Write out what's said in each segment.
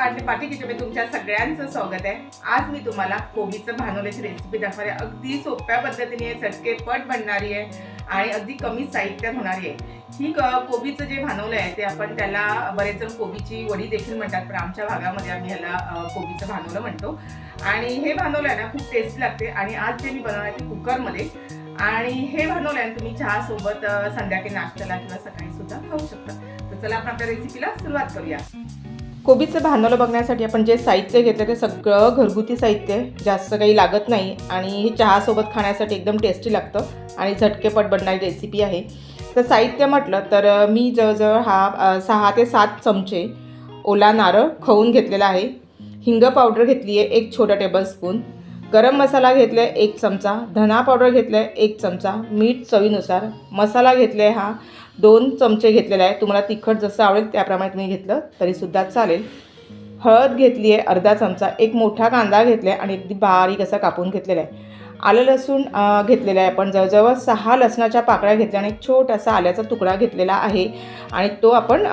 पाटले पाटी किचनमध्ये तुमच्या सगळ्यांचं स्वागत आहे. आज मी तुम्हाला कोबीचं भानवल्याची रेसिपी दाखवणार आहे अगदी सोप्या पद्धतीने आहे झटकेपट बनणारी आहे आणि अगदी कमी साहित्यात होणारी आहे. ही कोबीचं जे भानवलं आहे ते आपण त्याला बरेच जण कोबीची वडी देखील म्हणतात पण आमच्या भागामध्ये आम्ही ह्याला कोबीचं भानवलं म्हणतो. आणि हे भानवलं आहे ना खूप टेस्टी लागते आणि आज जे मी बनवणार आहे ते कुकरमध्ये. आणि हे भानवलं आहे तुम्ही चहासोबत संध्याकाळी नाश्त्याला किंवा सकाळी सुद्धा खाऊ शकता. तर चला आपण आपल्या रेसिपीला सुरुवात करूया. कोबीचं भांडवलं बघण्यासाठी आपण जे साहित्य घेतलं ते सगळं घरगुती साहित्य जास्त काही लागत नाही. आणि हे चहासोबत खाण्यासाठी एकदम टेस्टी लागतं. आणि झटकेपट बनणारी रेसिपी आहे. तर साहित्य म्हटलं तर मी जवळजवळ हा सहा ते सात चमचे ओला नारळ खवून घेतलेला आहे. हिंग पावडर घेतली आहे एक छोटा टेबलस्पून गरम मसाला घेतला आहे एक चमचा. धना पावडर घेतला आहे एक चमचा. मीठ चवीनुसार. मसाला घेतला आहे हा. दोन चमचे घेतलेले आहे. तुम्हाला तिखट जसं आवडेल त्याप्रमाणे तुम्ही घेतलं तरीसुद्धा चालेल. हळद घेतली आहे अर्धा चमचा. एक मोठा कांदा घेतला आहे आणि अगदी बारीक असा कापून घेतलेला आहे. आलं लसूण घेतलेलं आहे आपण. जवळजवळ सहा लसणाच्या पाकळ्या घेतल्या आणि एक छोटासा आल्याचा तुकडा घेतलेला आहे. आणि तो आपण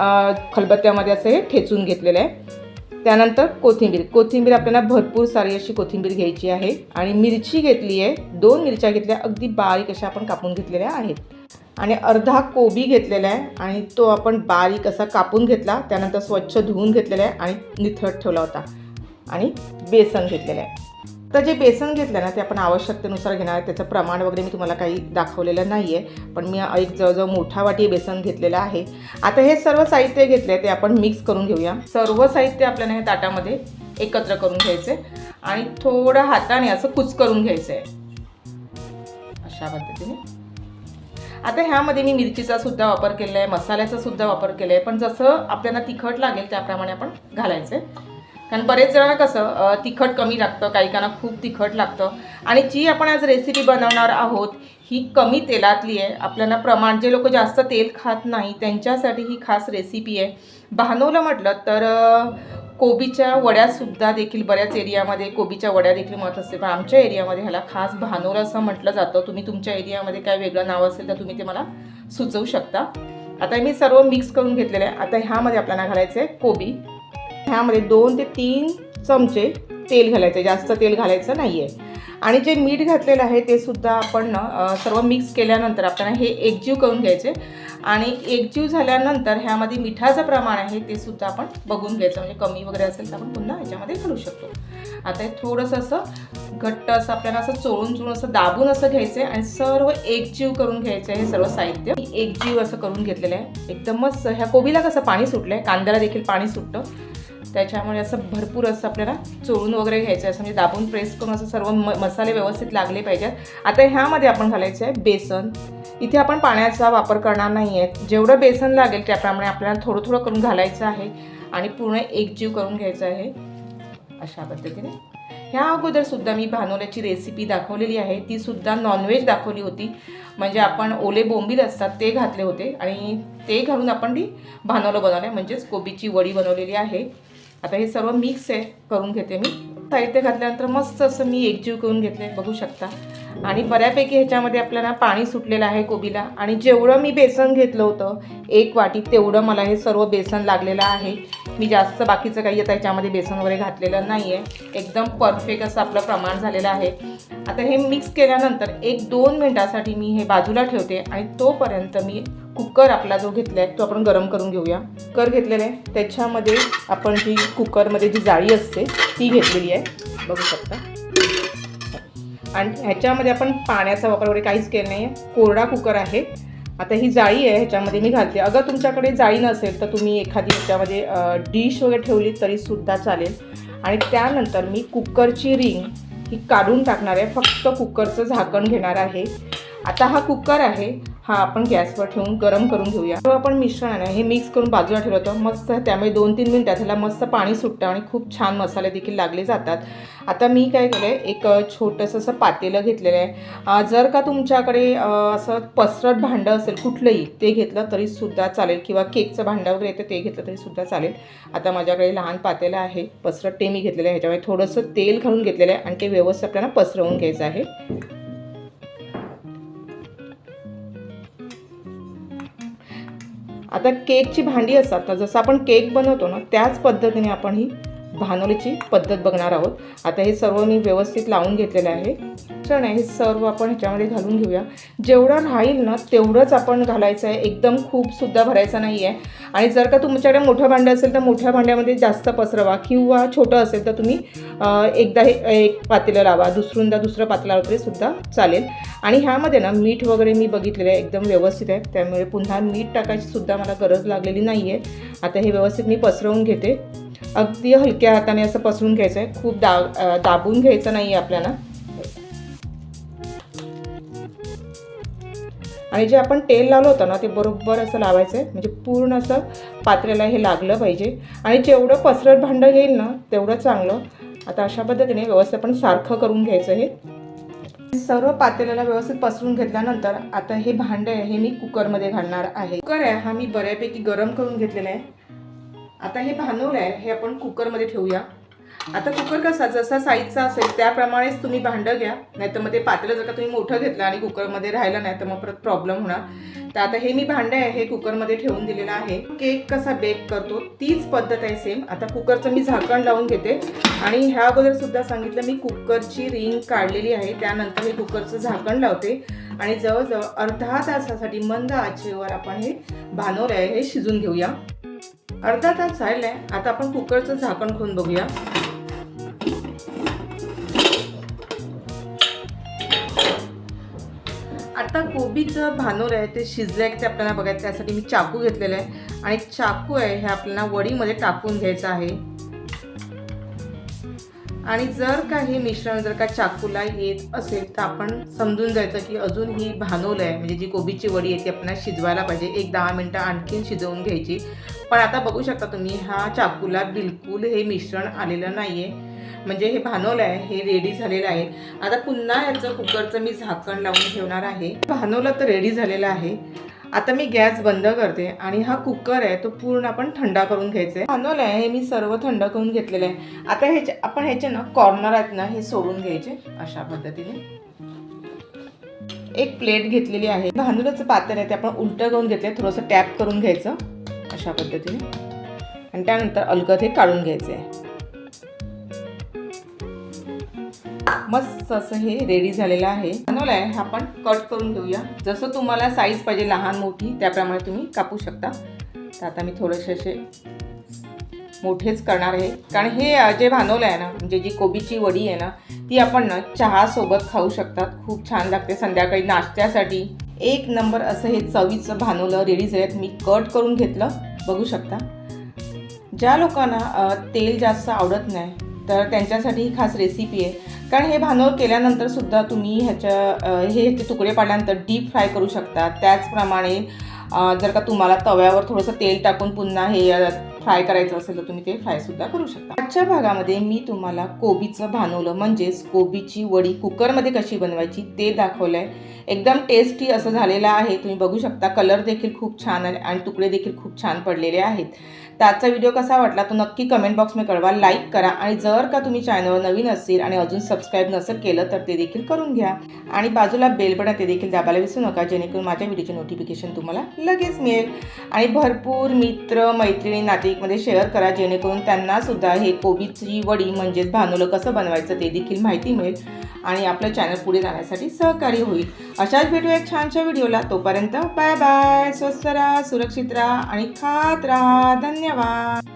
खलबत्त्यामध्ये असं हे ठेचून घेतलेलं आहे. त्यानंतर कोथिंबीर. कोथिंबीर आपल्याला भरपूर सारी अशी कोथिंबीर घ्यायची आहे. आणि मिरची घेतली आहे दोन मिरच्या घेतल्या अगदी बारीक अशा आपण कापून घेतलेल्या आहेत. आणि अर्धा कोबी घेतलेला आहे आणि तो आपण बारीक असा कापून घेतला त्यानंतर स्वच्छ धुवून घेतलेला आहे आणि निथळत ठेवला होता. आणि बेसन घेतलेलं आहे. तर जे बेसन घेतलं ना ते आपण आवश्यकतेनुसार घेणार आहे. त्याचं प्रमाण वगैरे मी तुम्हाला काही दाखवलेलं नाही आहे पण मी एक जवळजवळ मोठा वाटी बेसन घेतलेलं आहे. आता हे सर्व साहित्य घेतले ते आपण मिक्स करून घेऊया. सर्व साहित्य आपल्याला हे ताटामध्ये एकत्र करून घ्यायचे आणि थोडं हाताने असं कुच करून घ्यायचं आहे अशा पद्धतीने. आता ह्यामध्ये मी मिरचीचा सुद्धा वापर केला आहे मसाल्याचा सुद्धा वापर केला आहे पण जसं आपल्याला तिखट लागेल त्याप्रमाणे आपण घालायचं आहे कारण बरेच जणांना कसं तिखट कमी लागतं काही काना खूप तिखट लागतं. आणि जी आपण आज रेसिपी बनवणार आहोत ही कमी तेलातली आहे. आपल्याला प्रमाण जे लोक जास्त तेल खात नाही त्यांच्यासाठी ही खास रेसिपी आहे. भानवलं म्हटलं तर कोबीच्या वड्यासुद्धा देखील बऱ्याच एरियामध्ये कोबीच्या वड्या देखील म्हणत असते पण आमच्या एरियामध्ये ह्याला खास भानवलं असं म्हटलं जातं. तुम्ही तुमच्या एरियामध्ये काय वेगळं नाव असेल तर तुम्ही ते मला सुचवू शकता. आता मी सर्व मिक्स करून घेतलेलं आहे. आता ह्यामध्ये आपल्याला घालायचं आहे कोबी. ह्यामध्ये दोन ते तीन चमचे तेल घालायचे जास्त तेल घालायचं नाही आहे आणि जे मीठ घातलेलं आहे ते सुद्धा आपण सर्व मिक्स केल्यानंतर आपल्याला हे एकजीव करून घ्यायचे. आणि एकजीव झाल्यानंतर ह्यामध्ये मिठाचं प्रमाण आहे ते सुद्धा आपण बघून घ्यायचं. म्हणजे कमी वगैरे असेल तर आपण पुन्हा ह्याच्यामध्ये घालू शकतो. आता हे थोडंसं असं घट्ट असं आपल्याला असं चोळून चोळून असं दाबून असं घ्यायचं आहे आणि सर्व एकजीव करून घ्यायचं आहे हे सर्व साहित्य. एकजीव असं करून घेतलेलं आहे. एकदमच ह्या कोबीला कसं पाणी सुटलं आहे कांद्याला देखील पाणी सुटतं. त्याच्यामुळे असं भरपूर असं आपल्याला चोळून वगैरे घ्यायचं आहे असं म्हणजे दाबून प्रेस करून असं सर्व म मसाले व्यवस्थित लागले पाहिजेत. आता ह्यामध्ये आपण घालायचं आहे बेसन. इथे आपण पाण्याचा वापर करणार नाही आहे जेवढं बेसन लागेल त्याप्रमाणे आपल्याला थोडं थोडं करून घालायचं आहे. आणि पूर्ण एकजीव करून घ्यायचं आहे. अशा पद्धतीने. ह्या अगोदरसुद्धा मी भानोल्याची रेसिपी दाखवलेली आहे. तीसुद्धा नॉनव्हेज दाखवली होती. म्हणजे आपण ओले बोंबील असतात ते घातले होते. आणि ते घालून आपण ती भानोलं बनवलं आहे म्हणजेच कोबीची वडी बनवलेली आहे. आता हे सर्व मिक्स आहे करून घेते मी. साहित्य घातल्यानंतर मस्त असं मी एकजीव करून घेतले बघू शकता. आणि बऱ्यापैकी ह्याच्यामध्ये आपल्याला पाणी सुटलेलं आहे कोबीला. आणि जेवढं मी बेसन घेतलं होतं एक वाटी तेवढं मला हे सर्व बेसन लागलेलं आहे. मी जास्त बाकीचं काही आता ह्याच्यामध्ये बेसन वगैरे घातलेलं नाही आहे एकदम परफेक्ट असं आपलं प्रमाण झालेलं आहे. आता हे मिक्स केल्यानंतर एक दोन मिनटासाठी मी हे बाजूला ठेवते आणि तोपर्यंत मी कुकर आपला जो घेतला आहे तो आपण गरम करून घेऊया. कुकर घेतलेला आहे. त्याच्यामध्ये आपण जी कुकरमध्ये जी जाळी असते ती घेतलेली आहे. बघू शकता. आणि ह्याच्यामध्ये आपण पाण्याचा वापर वगैरे काहीच केलं नाही आहे कोरडा कुकर आहे. आता ही जाळी आहे ह्याच्यामध्ये मी घालते. अगर तुमच्याकडे जाळी नसेल तर तुम्ही एखादी ह्याच्यामध्ये डिश वगैरे ठेवली तरीसुद्धा चालेल. आणि त्यानंतर मी कुकरची रिंग ही काढून टाकणार आहे. फक्त कुकरचं झाकण घेणार आहे. आता हा कुकर आहे. हा आपण गॅसवर ठेवून गरम करून घेऊया. तर आपण मिश्रण आहे हे मिक्स करून बाजूला ठेवलं होतं. मस्त त्यामुळे दोन तीन मिनटात ह्याला मस्त पाणी सुटतं आणि खूप छान मसाले देखील लागले जातात. आता मी काय केलं आहे एक छोटंसं असं पातेलं घेतलेलं आहे. जर का तुमच्याकडे असं पसरट भांडं असेल कुठलंही ते घेतलं तरीसुद्धा चालेल किंवा केकचं भांडं वगैरे येतं ते घेतलं तरीसुद्धा चालेल. आता माझ्याकडे लहान पातेलं आहे पसरट ते मी घेतलेलं आहे. ह्याच्यामध्ये थोडंसं तेल घालून घेतलेलं आहे आणि ते व्यवस्थित आपल्याला पसरवून घ्यायचं आहे. आता केकची भांडी असतात ना जसं आपण केक बनवतो ना त्याच पद्धतीने आपण ही भानोलीची पद्धत बघणार आहोत. आता हे सर्व मी व्यवस्थित लावून घेतलेलं आहे. चण आहे हे सर्व आपण ह्याच्यामध्ये घालून घेऊया. जेवढं राहील ना तेवढंच आपण घालायचं आहे. एकदम खूपसुद्धा भरायचं नाही आहे आणि जर का तुमच्याकडे मोठं भांडं असेल तर मोठ्या भांड्यामध्ये जास्त पसरवा. किंवा छोटं असेल तर तुम्ही एकदा हे एक पातेलं लावा. दुसरूनदा दुसरं पातेलं लावलं सुद्धा चालेल. आणि ह्यामध्ये ना मीठ वगैरे मी बघितलेलं आहे. एकदम व्यवस्थित आहे. त्यामुळे पुन्हा मीठ टाकायची सुद्धा मला गरज लागलेली नाही आहे आता हे व्यवस्थित मी पसरवून घेते. अगदी हलक्या हाताने असं पसरून घ्यायचं आहे खूप दा दाबून घ्यायचं नाही आहे आपल्याला. आणि जे आपण तेल लावलं होतं ना ते बरोबर असं लावायचं आहे म्हणजे पूर्ण असं पात्र्याला हे लागलं पाहिजे. आणि जेवढं पसरट भांडं घेईल ना तेवढं चांगलं. आता अशा पद्धतीने व्यवस्थित आपण सारखं करून घ्यायचं हे. सर्व पातेल्याला व्यवस्थित पसरून घेतल्यानंतर आता हे भांडं आहे हे मी कुकरमध्ये घालणार आहे. कुकर आहे हा मी बऱ्यापैकी गरम करून घेतलेला आहे. आता हे भांडवल आहे हे आपण कुकरमध्ये ठेवूया. आता कुकर कसा जसा साईजचा असेल त्याप्रमाणेच तुम्ही भांडं घ्या. नाहीतर मग ते पातेलं जर का तुम्ही मोठं घेतलं आणि कुकरमध्ये राहिलं नाही तर मग परत प्रॉब्लेम होणार. तर आता हे मी भांडं आहे हे कुकरमध्ये ठेवून दिलेलं आहे. केक कसा बेक करतो तीच पद्धत आहे सेम आता कुकरचं मी झाकण लावून घेते. आणि ह्या अगोदरसुद्धा सांगितलं मी कुकरची रिंग काढलेली आहे. त्यानंतर हे कुकरचं झाकण लावते. आणि जवळजवळ अर्धा तासासाठी मंद आचेवर आपण हे भानोर आहे हे शिजून घेऊया. अर्धा तास झालेला आहे आता आपण कुकरचं झाकण खोन बघूया. आता कोबीचं भानोर आहे ते शिजलं आहे ते आपल्याला बघायचं त्यासाठी मी चाकू घेतलेलं आहे. आणि चाकू आहे हे आपल्याला वडीमध्ये टाकून घ्यायचं आहे. आणि जर का हे मिश्रण जर का चाकूला येत असेल तर आपण समजून जायचं की अजून ही भानोल आहे. म्हणजे जी कोबीची वडी आहे ती आपण शिजवायला पाहिजे. एक दहा मिनटं आणखीन शिजवून घ्यायची. पण आता बघू शकता तुम्ही हा चाकूला बिलकुल हे मिश्रण आलेलं नाही आहे म्हणजे हे भानोल आहे हे रेडी झालेलं आहे. आता पुन्हा याचं कुकरचं मी झाकण लावून ठेवणार आहे. भानोला तर रेडी झालेलं आहे. आता मी गॅस बंद करते आणि हा कुकर आहे तो पूर्ण आपण थंडा करून घ्यायचा आहे. भानोल आहे हे मी सर्व थंड करून घेतलेलं आहे. आता ह्याचे आपण ह्याचे ना कॉर्नर आहेत ना हे सोडून घ्यायचे अशा पद्धतीने. एक प्लेट घेतलेली आहे. भांदुराचं पात्र आहे ते आपण उलटं करून घेतले थोडंसं टॅप करून घ्यायचं अशा पद्धतीने. आणि त्यानंतर अलगद हे काढून घ्यायचं आहे मस्त असं हे रेडी झालेलं आहे. बनवलं आहे हा आपण कट करून घेऊया. जसं तुम्हाला साईज पाहिजे लहान मोठी त्याप्रमाणे तुम्ही कापू शकता. तर आता मी थोडेसे असे मोठेच करणार आहे. कारण हे जे भानवलं आहे ना म्हणजे जी कोबीची वडी आहे ना ती आपण ना चहासोबत खाऊ शकतात. खूप छान लागते संध्याकाळी नाश्त्यासाठी. एक नंबर असं हे चवीचं भानवलं रेडी झालं मी कट करून घेतलं. बघू शकता. ज्या लोकांना तेल जास्त आवडत नाही तर त्यांच्यासाठी ही खास रेसिपी आहे. कारण हे भानवर केल्यानंतर सुद्धा तुम्ही ह्याच्या हे ह्याचे तुकडे पाडल्यानंतर डीप फ्राय करू शकता. त्याचप्रमाणे जर का तुम्हाला तव्यावर थोडंसं तेल टाकून पुन्हा हे फ्राय करायचं असेल तर तुम्ही ते फ्रायसुद्धा करू शकता. आजच्या भागामध्ये मी तुम्हाला कोबीचं भानवलं म्हणजेच कोबीची वडी कुकरमध्ये कशी बनवायची ते दाखवलं आहे एकदम टेस्टी असं झालेलं आहे. तुम्ही बघू शकता कलर देखील खूप छान आहे आणि तुकडे देखील खूप छान पडलेले आहेत. तर आजचा व्हिडिओ कसा वाटला तो नक्की कमेंट बॉक्समध्ये कळवा. लाईक करा आणि जर का तुम्ही चॅनलवर नवीन असेल आणि अजून सबस्क्राईब नसेल केलं तर ते देखील करून घ्या. आणि बाजूला बेल बटन ते देखील दाबायला विसरू नका जेणेकरून माझ्या व्हिडिओचे नोटिफिकेशन तुम्हाला लगेच मिळेल. आणि भरपूर मित्र मैत्रिणी नातेवाईकमध्ये शेअर करा जेणेकरून त्यांनासुद्धा हे कोबीची वडी म्हणजेच भानोलं कसं बनवायचं ते देखील माहिती मिळेल आणि आपलं चॅनल पुढे जाण्यासाठी सहकार्य होईल. अशाच भेटू एक छानशा व्हिडिओला तोपर्यंत बाय बाय स्वस्त राहा सुरक्षित राहा आणि खात राहा. धन्यवाद. では。